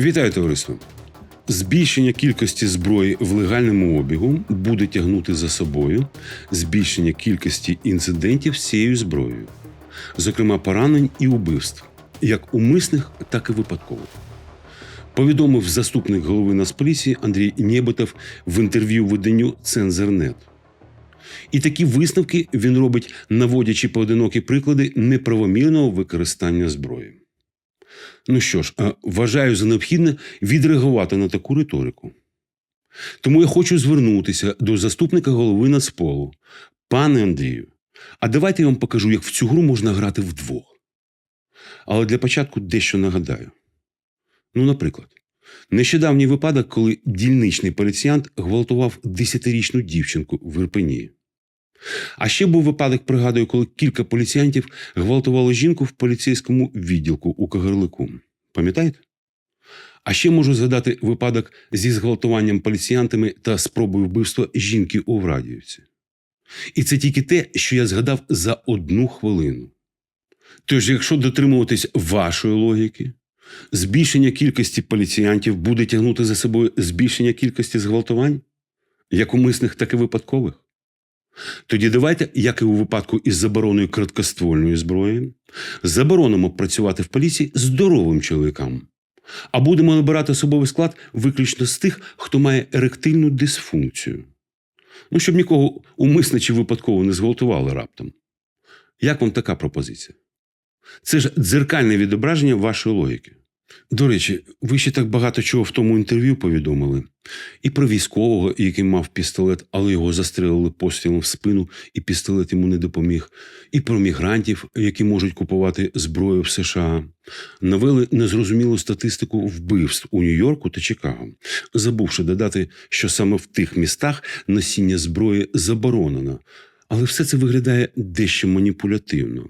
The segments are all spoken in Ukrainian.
Вітаю товариство! Збільшення кількості зброї в легальному обігу буде тягнути за собою збільшення кількості інцидентів з цією зброєю, зокрема поранень і убивств, як умисних, так і випадкових. Повідомив заступник голови Нацполіції Андрій Нєбетов в інтерв'ю виданню Цензернет. І такі висновки він робить, наводячи поодинокі приклади неправомірного використання зброї. Ну що ж, вважаю за необхідне відреагувати на таку риторику. Тому я хочу звернутися до заступника голови Нацполу. Пане Андрію, а давайте я вам покажу, як в цю гру можна грати вдвох. Але для початку дещо нагадаю. Ну, наприклад, нещодавній випадок, коли дільничний поліціянт гвалтував 10-річну дівчинку в Ірпені. А ще був випадок, пригадую, коли кілька поліціянтів гвалтували жінку в поліцейському відділку у Кагарлику. Пам'ятаєте? А ще можу згадати випадок зі зґвалтуванням поліціянтами та спробою вбивства жінки у Врадіївці. І це тільки те, що я згадав за одну хвилину. Тож, якщо дотримуватись вашої логіки, збільшення кількості поліціянтів буде тягнути за собою збільшення кількості зґвалтувань, як умисних, так і випадкових. Тоді давайте, як і у випадку із забороною короткоствольної зброї, заборонимо працювати в поліції здоровим чоловікам, а будемо набирати особовий склад виключно з тих, хто має еректильну дисфункцію. Ну, щоб нікого умисно чи випадково не зґвалтували раптом. Як вам така пропозиція? Це ж дзеркальне відображення вашої логіки. До речі, ви ще так багато чого в тому інтерв'ю повідомили. І про військового, який мав пістолет, але його застрелили пострілом в спину, і пістолет йому не допоміг. І про мігрантів, які можуть купувати зброю в США. Навели незрозумілу статистику вбивств у Нью-Йорку та Чикаго, забувши додати, що саме в тих містах носіння зброї заборонено. Але все це виглядає дещо маніпулятивно.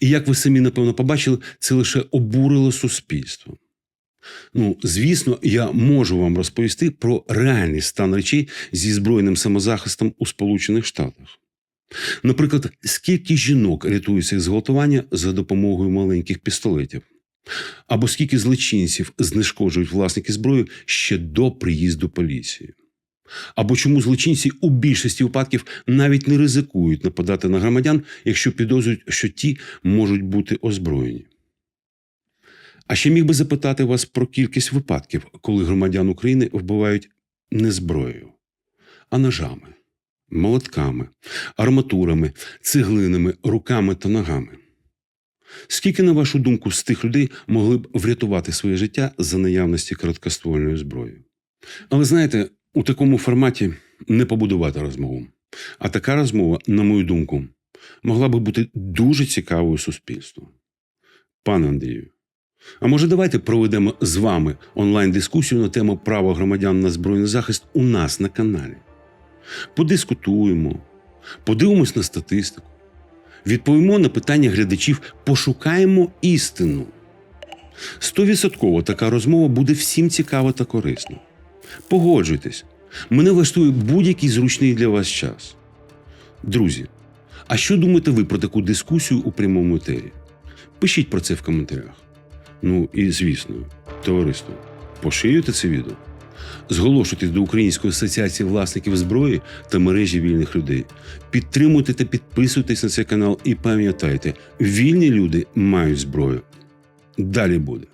І як ви самі напевно побачили, це лише обурило суспільство. Ну, звісно, я можу вам розповісти про реальний стан речей зі збройним самозахистом у Сполучених Штатах. Наприклад, скільки жінок рятуються від зґвалтування за допомогою маленьких пістолетів, або скільки злочинців знешкоджують власники зброї ще до приїзду поліції. Або чому злочинці у більшості випадків навіть не ризикують нападати на громадян, якщо підозрюють, що ті можуть бути озброєні. А ще міг би запитати вас про кількість випадків, коли громадян України вбивають не зброєю, а ножами, молотками, арматурами, цеглинами, руками та ногами. Скільки, на вашу думку, з тих людей могли б врятувати своє життя за наявності короткоствольної зброї? Але знаєте, у такому форматі не побудувати розмову. А така розмова, на мою думку, могла би бути дуже цікавою суспільству. Пане Андрію, а може давайте проведемо з вами онлайн-дискусію на тему права громадян на збройний захист у нас на каналі. Подискутуємо, подивимось на статистику, відповімо на питання глядачів, пошукаємо істину. Стовідсотково така розмова буде всім цікава та корисна. Погоджуйтесь, мене влаштує будь-який зручний для вас час. Друзі, а що думаєте ви про таку дискусію у прямому етері? Пишіть про це в коментарях. Ну і звісно, товариство, поширюйте це відео. Зголошуйтесь до Української асоціації власників зброї та мережі вільних людей. Підтримуйте та підписуйтесь на цей канал і пам'ятайте, вільні люди мають зброю. Далі буде.